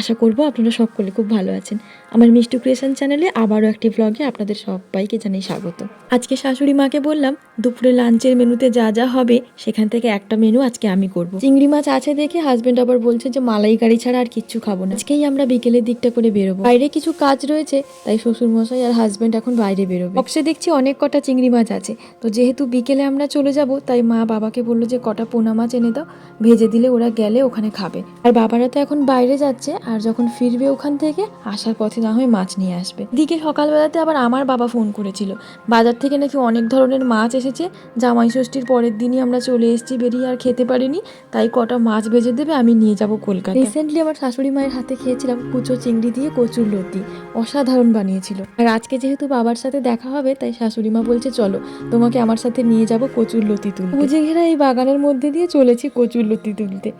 আশা করব আপনারা সকলে খুব ভালো আছেন। আমার মিষ্টু ক্রিয়েশন চ্যানেলে আবারও একটি ব্লগে আপনাদের সবাইকে জানাই স্বাগত। আজকে শাশুড়ি মাকে বললাম, দুপুরে লাঞ্চের মেনুতে যা যা হবে, সেখান থেকে একটা মেনু আজকে আমি করব। চিংড়ি মাছ আছে দেখে হাজবেন্ড আবার বলছে যে মালাই গাড়ি ছাড়া আর কিচ্ছু খাব না। আজকেই আমরা বিকেলের দিকটা করে বেরোবো। বাইরে কিছু কাজ রয়েছে, তাই শ্বশুর মশাই আর হাজবেন্ড এখন বাইরে বেরোবে। বক্সে দেখছি অনেক কটা চিংড়ি মাছ আছে। তো যেহেতু বিকেলে আমরা চলে যাব, তাই মা বাবাকে বলল যে, কটা পোনা মাছ এনে দাও, ভেজে দিলে ওরা গেলে ওখানে খাবে। আর বাবারা তো এখন বাইরে যাচ্ছে আর যখন ফিরবে ওখান থেকে আসার পথে না হয় মাছ নিয়ে আসবে। দিকে সকালবেলাতে আবার আমার বাবা ফোন করেছিল। বাজার থেকে নাকি অনেক ধরনের মাছ এসেছে জামাই ষষ্ঠীর পরের দিনই আমরা চলে এসেছি বেরিয়ে আর খেতে পারিনি। তাই কটা মাছ ভেজে দেবে আমি নিয়ে যাব কলকাতা রিসেন্টলি আমার শাশুড়ি মায়ের হাতে খেয়েছিলাম কুচো চিংড়ি দিয়ে কচুর লতি। অসাধারণ বানিয়েছিল। আর আজকে যেহেতু বাবার সাথে দেখা হবে তাই শাশুড়ি মা বলছে চলো তোমাকে আমার সাথে নিয়ে যাব কচুর লতি তুলতে। বুঝে ঘেরা এই বাগানের মধ্যে দিয়ে চলেছি কচুর লতি তুলতে।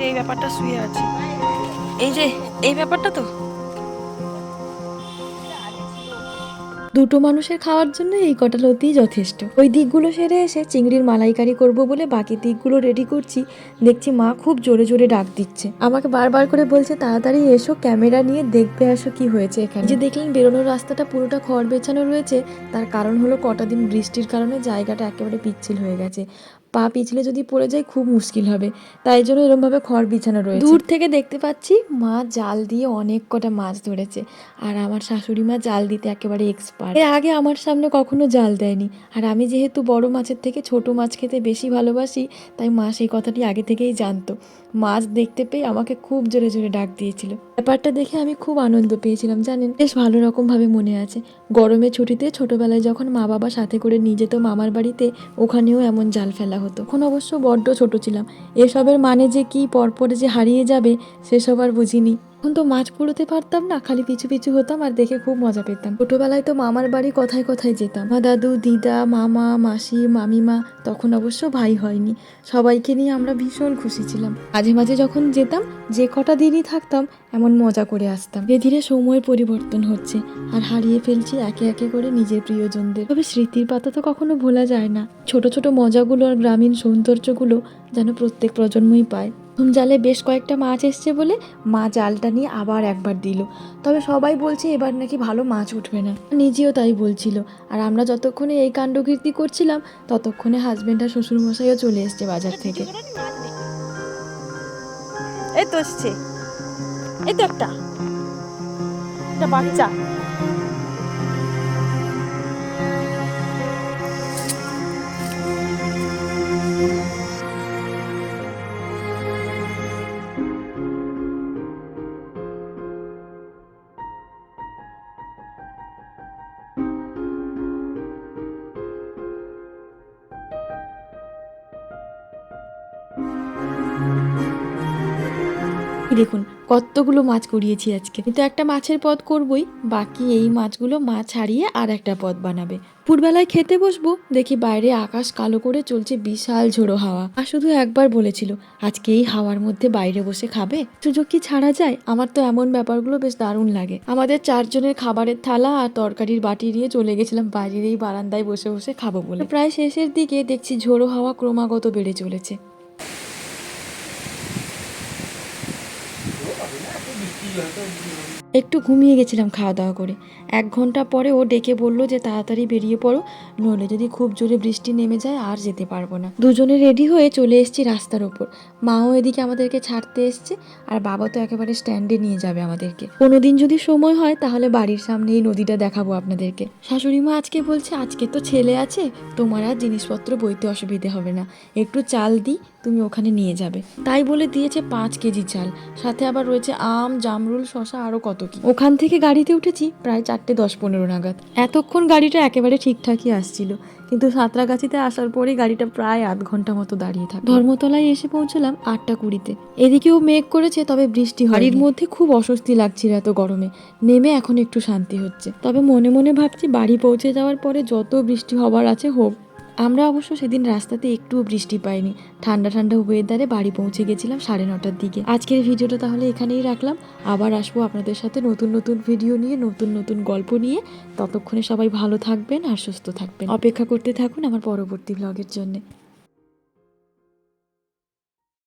যে এই ব্যাপারটা শুয়ে আছে। এই যে, এই ব্যাপারটা তো? দুটো মানুষের খাওয়ার জন্য এই কটা লতিই যথেষ্ট। ওই দিকগুলো সেরে এসে চিংড়ির মালাইকারি করব বলে বাকি দিকগুলো রেডি করছি। দেখছি মা খুব জোরে জোরে ডাক দিচ্ছে। আমাকে বারবার করে বলছে, তাড়াতাড়ি এসো, ক্যামেরা নিয়ে দেখবে আসো কি হয়েছে এখানে। যে দেখলেন বেরোনোর রাস্তাটা পুরোটা খড় বেছানো রয়েছে, তার কারণ হলো কটা দিন বৃষ্টির কারণে জায়গাটা একেবারে পিচ্ছিল হয়ে গেছে। পা পিছলে যদি পড়ে যায় খুব মুশকিল হবে। তাই জন্য এরমভাবে খড় বিছানো রয়েছে। দূর থেকে দেখতে পাচ্ছি মা জাল দিয়ে অনেক কটা মাছ ধরেছে। আর আমার শাশুড়ি মা জাল দিতে একেবারে এক্সপার্ট এর আগে আমার সামনে কখনো জাল দেয়নি। আর আমি যেহেতু বড় মাছের থেকে ছোট মাছ খেতে বেশি ভালোবাসি, তাই মা সেই কথাটি আগে থেকেই জানতো। মাছ দেখতে পেয়ে আমাকে খুব জোরে জোরে ডাক দিয়েছিল। ব্যাপারটা দেখে আমি খুব আনন্দ পেয়েছিলাম, জানেন? বেশ ভালো রকমভাবে মনে আছে। গরমের ছুটিতে ছোটবেলায় যখন মা বাবা সাথে করে নিয়ে যেত মামার বাড়িতে, ওখানেও এমন জাল ফেলা হতো। তখন অবশ্য বড্ড ছোট ছিলাম। এসবের মানে যে কি পরপর যে হারিয়ে যাবে, সেসব আর বুঝিনি। তখন তো মাছ কুড়োতে পারতাম না, খালি পিছু পিছু হতাম আর দেখে খুব মজা পেতাম। ছোটবেলায় তো মামার বাড়ি কথায় কথায় যেতাম। মা দাদু, দিদা, মামা, মাসি, মামিমা, তখন অবশ্য ভাই হয়নি। সবাইকে নিয়ে আমরা ভীষণ খুশি ছিলাম। মাঝে মাঝে যখন যেতাম, যে কটা দিনই থাকতাম, এমন মজা করে আসতাম। ধীরে ধীরে সময়ের পরিবর্তন হচ্ছে আর হারিয়ে ফেলছি একে একে করে নিজের প্রিয়জনদের। তবে স্মৃতির পাতা তো কখনো ভোলা যায় না। ছোট ছোট মজাগুলো আর গ্রামীণ সৌন্দর্যগুলো যেন প্রত্যেক প্রজন্মই পায়। প্রথম জালে বেশ কয়েকটা মাছ এসছে বলে মা জালটা নিয়ে আবার একবার দিল। তবে সবাই বলছে এবার নাকি ভালো মাছ উঠবে না। নিজেও তাই বলছিল। আর আমরা যতক্ষণে এই কাণ্ডকীর্তি করছিলাম ততক্ষণে হাজবেন্ড আর শ্বশুরমশাইও চলে এসছে বাজার থেকে। এই তো এসছে। এই তো একটা। একটা বাচ্চা। দেখুন, কতগুলো মাছ করিয়েছি আজকে। কিন্তু একটা মাছের পদ করবই, বাকি এই মাছগুলো মাছ ছাড়িয়ে আর একটা পদ বানাবে। দুপুরবেলায় খেতে বসবো, দেখি বাইরে আকাশ কালো করে চলছে বিশাল ঝোড়ো হাওয়া। আর শুধু একবার বলেছিল, আজকে এই হাওয়ার মধ্যে বাইরে বসে খাবে? সুযোগ কি ছাড়া যায়? আমার তো এমন ব্যাপারগুলো বেশ দারুণ লাগে। আমাদের চারজনের খাবারের থালা আর তরকারির বাটি নিয়ে চলে গেছিলাম বাইরের এই বারান্দায় বসে বসে খাব বলে। প্রায় শেষের দিকে দেখছি ঝোড়ো হাওয়া ক্রমাগত বেড়ে চলেছে। Ako, nakapag-istiyan. একটু ঘুমিয়ে গেছিলাম খাওয়া দাওয়া করে। এক ঘণ্টা পরে ও ডেকে বলল যে, তাড়াতাড়ি বেরিয়ে পড়ো, নইলে যদি খুব জোরে বৃষ্টি নেমে যায়, আর যেতে পারব না। দুজনে রেডি হয়ে চলে এসেছি রাস্তার ওপর। মাও এদিকে আমাদেরকে ছাড়তে এসছে, আর বাবা তো একেবারে স্ট্যান্ডে নিয়ে যাবে আমাদেরকে। কোনোদিন যদি সময় হয়, তাহলে বাড়ির সামনে এই নদীটা দেখাবো আপনাদেরকে। শাশুড়ি মা আজকে বলছে, আজকে তো ছেলে আছে, তোমার আর জিনিসপত্র বইতে অসুবিধে হবে না। একটু চাল দিই, তুমি ওখানে নিয়ে যাবে। তাই বলে দিয়েছে পাঁচ কেজি চাল। সাথে আবার রয়েছে আম, জামরুল শশা আরও কত কত কি ওখান থেকে গাড়িতে উঠেছি প্রায় চারটে দশ পনেরো নাগাদ। এতক্ষণ গাড়িটা একেবারে ঠিকঠাকই আসছিল, কিন্তু সাঁতরাগাছিতে আসার পরে গাড়িটা প্রায় আধ ঘণ্টা মতো দাঁড়িয়ে থাকে ধর্মতলায় এসে পৌঁছলাম আটটা কুড়িতে। এদিকেও মেঘ করেছে, তবে বৃষ্টি বাড়ির মধ্যে খুব অস্বস্তি লাগছিল এত গরমে। নেমে এখন একটু শান্তি হচ্ছে। তবে মনে মনে ভাবছি বাড়ি পৌঁছে যাওয়ার পরে যত বৃষ্টি হবার আছে হোক আমরা অবশ্য সেদিন রাস্তাতে একটুও বৃষ্টি পাইনি। ঠান্ডা ঠান্ডা ওয়েদারে বাড়ি পৌঁছে গেছিলাম সাড়ে নটার দিকে। আজকের ভিডিওটা তাহলে এখানেই রাখলাম। আবার আসব আপনাদের সাথে নতুন নতুন ভিডিও নিয়ে, নতুন নতুন গল্প নিয়ে। ততক্ষণে সবাই ভালো থাকবেন আর সুস্থ থাকবেন। অপেক্ষা করতে থাকুন আমার পরবর্তী ব্লগের জন্য।